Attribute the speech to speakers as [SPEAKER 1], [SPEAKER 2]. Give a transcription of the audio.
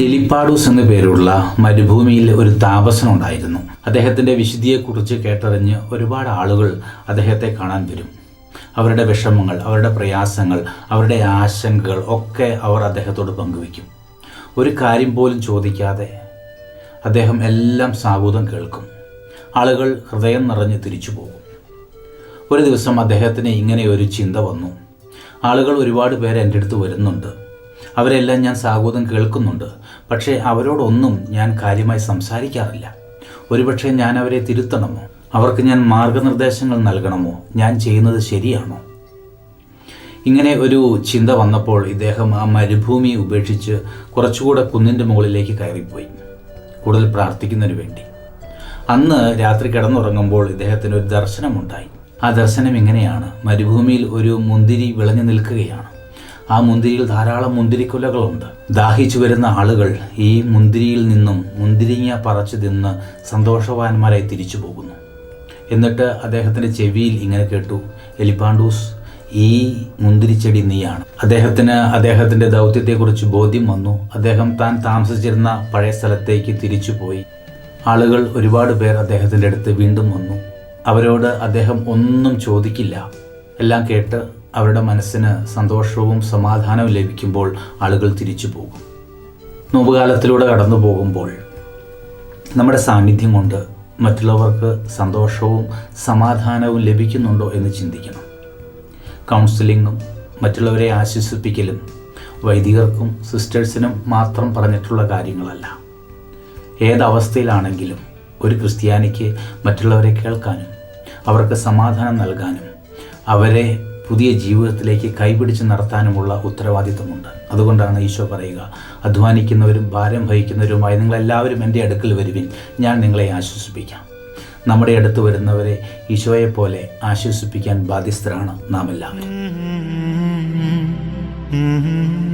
[SPEAKER 1] എലിപ്പാഡൂസ് എന്ന പേരുള്ള മരുഭൂമിയിൽ ഒരു താപസനുണ്ടായിരുന്നു അദ്ദേഹത്തിന്റെ വിശുദ്ധിയെക്കുറിച്ച് കേട്ടറിഞ്ഞ് ഒരുപാട് ആളുകൾ അദ്ദേഹത്തെ കാണാൻ വരും. അവരുടെ വിഷമങ്ങൾ അവരുടെ പ്രയാസങ്ങൾ അവരുടെ ആശങ്കകൾ ഒക്കെ അവർ അദ്ദേഹത്തോട് പങ്കുവയ്ക്കും. ഒരു കാര്യം പോലും ചോദിക്കാതെ അദ്ദേഹം എല്ലാം സാഗൂതം കേൾക്കും. ആളുകൾ ഹൃദയം നിറഞ്ഞ് തിരിച്ചു പോകും ഒരു ദിവസം അദ്ദേഹത്തിന് ഇങ്ങനെ ഒരു ചിന്ത വന്നു. ആളുകൾ ഒരുപാട് പേര് എന്റെ അടുത്ത് വരുന്നുണ്ട്. അവരെല്ലാം ഞാൻ സാഗോദം കേൾക്കുന്നുണ്ട്. പക്ഷേ അവരോടൊന്നും ഞാൻ കാര്യമായി സംസാരിക്കാറില്ല. ഒരുപക്ഷെ ഞാൻ അവരെ തിരുത്തണമോ? അവർക്ക് ഞാൻ മാർഗനിർദ്ദേശങ്ങൾ നൽകണമോ? ഞാൻ ചെയ്യുന്നത് ശരിയാണോ? ഇങ്ങനെ ഒരു ചിന്ത വന്നപ്പോൾ ഇദ്ദേഹം ആ മരുഭൂമി ഉപേക്ഷിച്ച് കുറച്ചുകൂടെ കുന്നിന്റെ മുകളിലേക്ക് കയറിപ്പോയി. കൂടുതൽ പ്രാർത്ഥിക്കുന്നതിന് വേണ്ടി. അന്ന് രാത്രി കിടന്നുറങ്ങുമ്പോൾ ഇദ്ദേഹത്തിന് ഒരു ദർശനമുണ്ടായി. ആ ദർശനം ഇങ്ങനെയാണ് മരുഭൂമിയിൽ ഒരു മുന്തിരി വിളഞ്ഞു നിൽക്കുകയാണ്. ആ മുന്തിരിയിൽ ധാരാളം മുന്തിരിക്കുലകളുണ്ട് ദാഹിച്ചു വരുന്ന ആളുകൾ ഈ മുന്തിരിയിൽ നിന്നും മുന്തിരിങ്ങ പറിച്ചു തിന്ന് സന്തോഷവാന്മാരായി തിരിച്ചു പോകുന്നു. എന്നിട്ട് അദ്ദേഹത്തിന്റെ ചെവിയിൽ ഇങ്ങനെ കേട്ടു എലിപ്പാണ്ടൂസ് ഈ മുന്തിരിച്ചെടി നീയാണ്. അദ്ദേഹത്തിന് അദ്ദേഹത്തിന്റെ ദൗത്യത്തെക്കുറിച്ച് ബോധ്യം വന്നു. അദ്ദേഹം താൻ താമസിച്ചിരുന്ന പഴയ സ്ഥലത്തേക്ക് തിരിച്ചു പോയി ആളുകൾ ഒരുപാട് പേർ അദ്ദേഹത്തിന്റെ അടുത്ത് വീണ്ടും വന്നു. അവരോട് അദ്ദേഹം ഒന്നും ചോദിക്കില്ല. എല്ലാം കേട്ട് അവരുടെ മനസ്സിന് സന്തോഷവും സമാധാനവും ലഭിക്കുമ്പോൾ ആളുകൾ തിരിച്ചു പോകും. നോമ്പുകാലത്തിലൂടെ കടന്നു പോകുമ്പോൾ നമ്മുടെ സാന്നിധ്യം കൊണ്ട് മറ്റുള്ളവർക്ക് സന്തോഷവും സമാധാനവും ലഭിക്കുന്നുണ്ടോ എന്ന് ചിന്തിക്കണം. കൗൺസിലിങ്ങും മറ്റുള്ളവരെ ആശ്വസിപ്പിക്കലും വൈദികർക്കും സിസ്റ്റേഴ്സിനും മാത്രം പറഞ്ഞിട്ടുള്ള കാര്യങ്ങളല്ല. ഏതവസ്ഥയിലാണെങ്കിലും ഒരു ക്രിസ്ത്യാനിക്ക് മറ്റുള്ളവരെ കേൾക്കാനും അവർക്ക് സമാധാനം നൽകാനും അവരെ പുതിയ ജീവിതത്തിലേക്ക് കൈപിടിച്ച് നടത്താനുമുള്ള ഉത്തരവാദിത്തമുണ്ട് അതുകൊണ്ടാണ് ഈശോ പറയുക അധ്വാനിക്കുന്നവരും ഭാരം വഹിക്കുന്നവരുമായി നിങ്ങളെല്ലാവരും എന്റെ അടുക്കൽ വരുവിൻ. ഞാൻ നിങ്ങളെ ആശ്വസിപ്പിക്കാം. നമ്മുടെ അടുത്ത് വരുന്നവരെ ഈശോയെപ്പോലെ ആശ്വസിപ്പിക്കാൻ ബാധ്യസ്ഥരാണ് നാം എല്ലാവരും